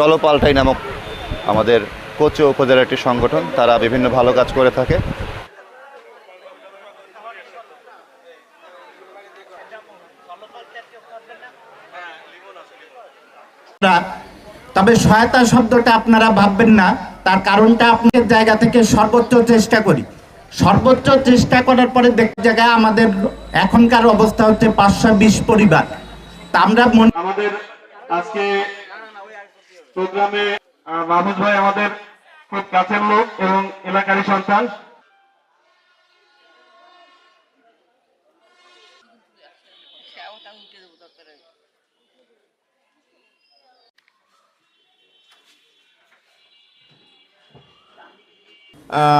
চলো পাল্টাই নামক আমাদের কোচো উপজেলার একটি সংগঠন তারা বিভিন্ন ভালো কাজ করে থাকে। তবে সহায়তা শব্দটা আপনারা ভাববেন না তার কারণটা আপনাদের জায়গা থেকে সর্বোচ্চ চেষ্টা করি। সর্বোচ্চ চেষ্টা করার পরে দেখ জায়গায় আমাদের এখনকার অবস্থা হচ্ছে পাঁচশো বিশ পরিবার। তা আমরা মনে আমাদের আজকে প্রোগ্রামে মাহমুদ ভাই আমাদের খুব কাছের লোক এবং এলাকারই সন্তান।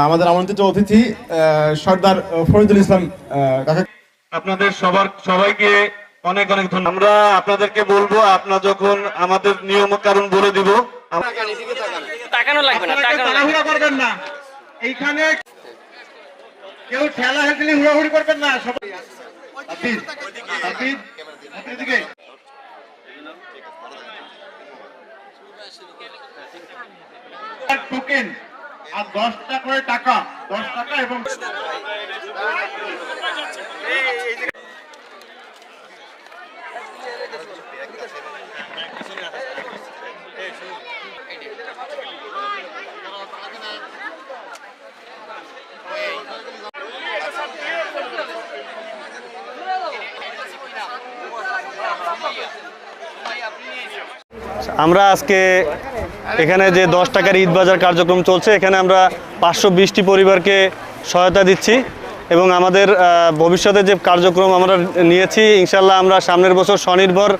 আমাদের আমন্ত্রিত অতিথি আহ, সর্দার ফরিদুল ইসলাম আপনাদের সবার সবাইকে অনেক অনেক ধন্যবাদ আমরা আপনাদেরকে বলব আপনার যখন আমাদের নিয়ম কারণ বলে দিব তাকানো লাগবে না। তাড়াহুড়া করবেন না এইখানে কেউ ঠেলা হেঁচলি হুড়াহুড়ি করবেন না সবাই। টোকেন আর দশটা করে টাকা দশ টাকা এবং আমরা আজকে এখানে যে দশ টাকার ঈদ বাজার কার্যক্রম চলছে, এখানে আমরা পাঁচশো বিশটি পরিবারকে সহায়তা দিচ্ছি এবং আমাদের ভবিষ্যতে যে কার্যক্রম আমরা নিয়েছি ইনশাল্লাহ আমরা সামনের বছর স্বনির্ভর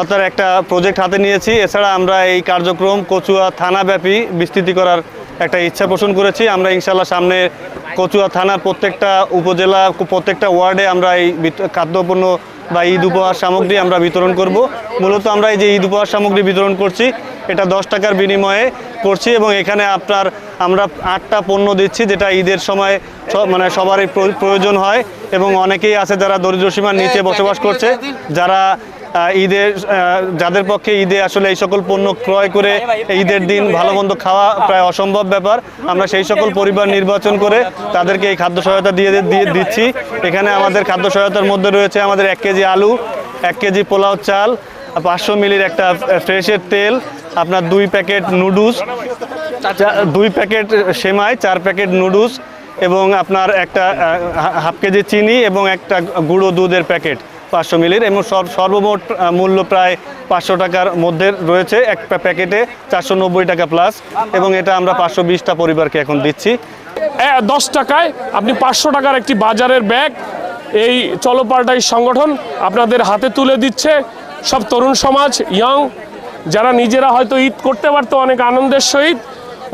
অর্থাৎ একটা প্রজেক্ট হাতে নিয়েছি। এছাড়া আমরা এই কার্যক্রম কচুয়া থানাব্যাপী বিস্তৃতি করার একটা ইচ্ছা পোষণ করেছি। আমরা ইনশাল্লাহ সামনে কচুয়া থানার প্রত্যেকটা উপজেলা, প্রত্যেকটা ওয়ার্ডে আমরা এই খাদ্যপণ্য বা ঈদ উপহার সামগ্রী আমরা বিতরণ করব। মূলত আমরা এই যে ঈদ উপহার সামগ্রী বিতরণ করছি, এটা দশ টাকার বিনিময়ে করছি এবং এখানে আপনার আমরা আটটা পণ্য দিচ্ছি, যেটা ঈদের সময় মানে সবারই প্রয়োজন হয় এবং অনেকেই আছে যারা দরিদ্র সীমার নিচে বসবাস করছে যারা ঈদের যাদের পক্ষে ঈদে আসলে এই সকল পণ্য ক্রয় করে ঈদের দিন ভালো মন্দ খাওয়া প্রায় অসম্ভব ব্যাপার। আমরা সেই সকল পরিবার নির্বাচন করে তাদেরকে এই খাদ্য সহায়তা দিয়ে দিয়ে দিচ্ছি। এখানে আমাদের খাদ্য সহায়তার মধ্যে রয়েছে আমাদের এক কেজি আলু এক কেজি পোলাও চাল পাঁচশো মিলির একটা ফ্রেশের তেল আপনার দুই প্যাকেট নুডলস দুই প্যাকেট সেমাই চার প্যাকেট নুডলস এবং আপনার একটা হাফ কেজি চিনি এবং একটা গুঁড়ো দুধের প্যাকেট পাঁচশো মিলির এবং সব, সর্বমোট মূল্য প্রায় পাঁচশো টাকার মধ্যে রয়েছে। এক প্যাকেটে চারশো নব্বই টাকা প্লাস এবং এটা আমরা পাঁচশো বিশটা পরিবারকে এখন দিচ্ছি। দশ টাকায় আপনি পাঁচশো টাকার একটি বাজারের ব্যাগ, এই চলপাল্টাই সংগঠন আপনাদের হাতে তুলে দিচ্ছে। সব তরুণ সমাজ ইয়ং যারা নিজেরা হয়তো ঈদ করতে পারতো, অনেক আনন্দের সহিত,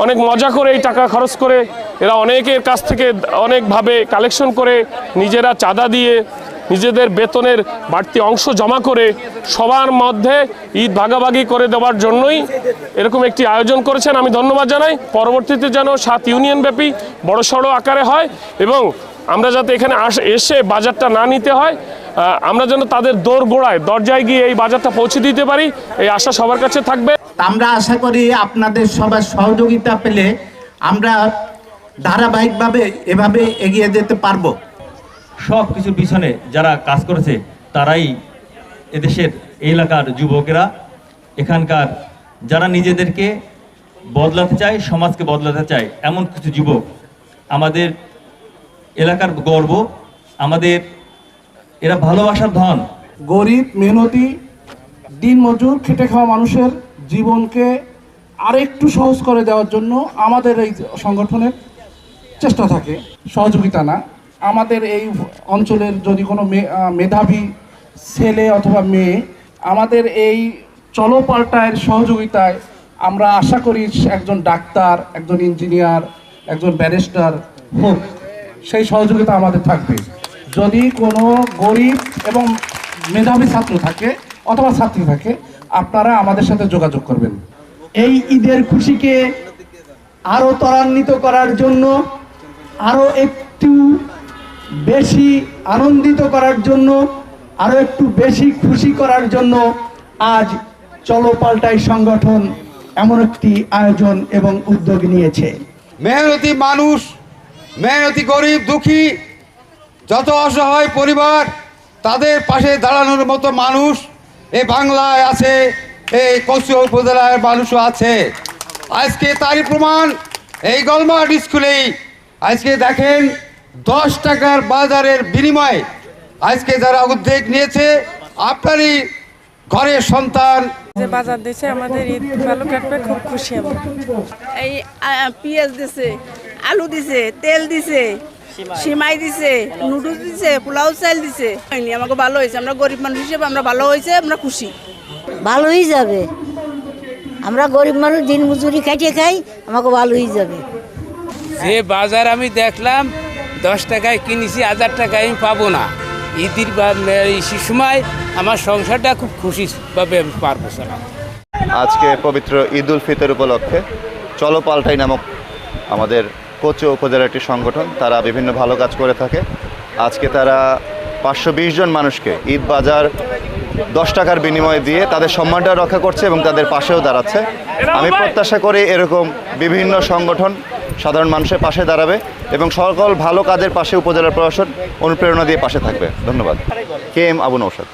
অনেক মজা করে এই টাকা খরচ করে এরা অনেকের কাছ থেকে অনেকভাবে কালেকশন করে নিজেরা চাঁদা দিয়ে নিজেদের বেতনের বাড়তি অংশ জমা করে সবার মধ্যে ঈদ ভাগাভাগি করে দেওয়ার জন্যই এরকম একটি আয়োজন করেছেন। আমি ধন্যবাদ জানাই। পরবর্তীতে যেন সাত ইউনিয়ন ব্যাপী বড় সড়ো আকারে হয় এবং আমরা যাতে এখানে এসে বাজারটা না নিতে হয় আমরা যেন তাদের দৌড় গোড়ায়, দরজায় গিয়ে এই বাজারটা পৌঁছে দিতে পারি, এই আশা সবার কাছে থাকবে। আমরা আশা করি আপনাদের সবার সহযোগিতা পেলে আমরা ধারাবাহিকভাবে এভাবে এগিয়ে যেতে পারব? সব কিছুর পিছনে যারা কাজ করেছে তারাই এদেশের এই এলাকার যুবকেরা। এখানকার যারা নিজেদেরকে বদলাতে চায় সমাজকে বদলাতে চায় এমন কিছু যুবক আমাদের এলাকার গর্ব। আমাদের এরা ভালোবাসার ধন। গরিব মেহনতি দিন মজুর খেটে খাওয়া মানুষের জীবনকে আরেকটু সহজ করে দেওয়ার জন্য আমাদের এই সংগঠনের চেষ্টা থাকে, সহযোগিতা না। আমাদের এই অঞ্চলের যদি কোনো মেধাবী ছেলে অথবা মেয়ে, আমাদের এই চলপাল্টায়ের সহযোগিতায় আমরা আশা করি একজন ডাক্তার, একজন ইঞ্জিনিয়ার, একজন ব্যারিস্টার হোক, সেই সহযোগিতা আমাদের থাকবে। যদি কোনো গরিব এবং মেধাবী ছাত্র থাকে অথবা ছাত্রী থাকে, আপনারা আমাদের সাথে যোগাযোগ করবেন। এই ঈদের খুশিকে আরও ত্বরান্বিত করার জন্য আরও একটু বেশি আনন্দিত করার জন্য, আরও একটু বেশি খুশি করার জন্য আজ চলো পাল্টাই সংগঠন এমন একটি আয়োজন এবং উদ্যোগ নিয়েছে। মেহনতি মানুষ, মেহনতি গরিব, দুঃখী, যত অসহায় পরিবার, তাদের পাশে দাঁড়ানোর মতো মানুষ এই বাংলায় আছে, এই কচুয়া উপজেলার মানুষও আছে। আজকে তারই প্রমাণ, এই গলমাট স্কুলেই আজকে দেখেন দশ টাকার বাজারের বিনিময়ে আজকে যারা উদ্যোগ নিয়েছে আপনারই ঘরের সন্তান। যে বাজার দিছে আমাদের ঈদ ভালো কাটবে খুব খুশি আমি এই পেঁয়াজ দিছে আলু দিছে তেল দিছে সিমাই দিছে নুডলস দিছে পোলাও চাল দিছে। হয়নি আমাকে ভালো হয়েছে। আমরা গরিব মানুষ হিসেবে আমরা ভালো হয়েছে আমরা খুশি। ভালোই যাবে। আমরা গরিব মানুষ দিন মজুরি খাইতে খাই আমাকে ভালোই যাবে। যে বাজার আমি দেখলাম, দশ টাকায় কিনেছি, হাজার টাকায় আমি পাবো না। ঈদের সময় আমার সংসারটা খুব খুশি ভাবে আমি পারব চালাতে। আজকে পবিত্র ঈদ উল ফিতর উপলক্ষে চলো পাল্টাই নামক আমাদের কোচো উপজেলার একটি সংগঠন, তারা বিভিন্ন ভালো কাজ করে থাকে। আজকে তারা পাঁচশো বিশ জন মানুষকে ঈদ বাজার দশ টাকার বিনিময়ে দিয়ে তাদের সম্মানটা রক্ষা করছে এবং তাদের পাশেও দাঁড়াচ্ছে। আমি প্রত্যাশা করি এরকম বিভিন্ন সংগঠন সাধারণ মানুষের পাশে দাঁড়াবে এবং সকল ভালো কাজের পাশে উপজেলা প্রশাসন অনুপ্রেরণা দিয়ে পাশে থাকবে। ধন্যবাদ। K M Abu Naushad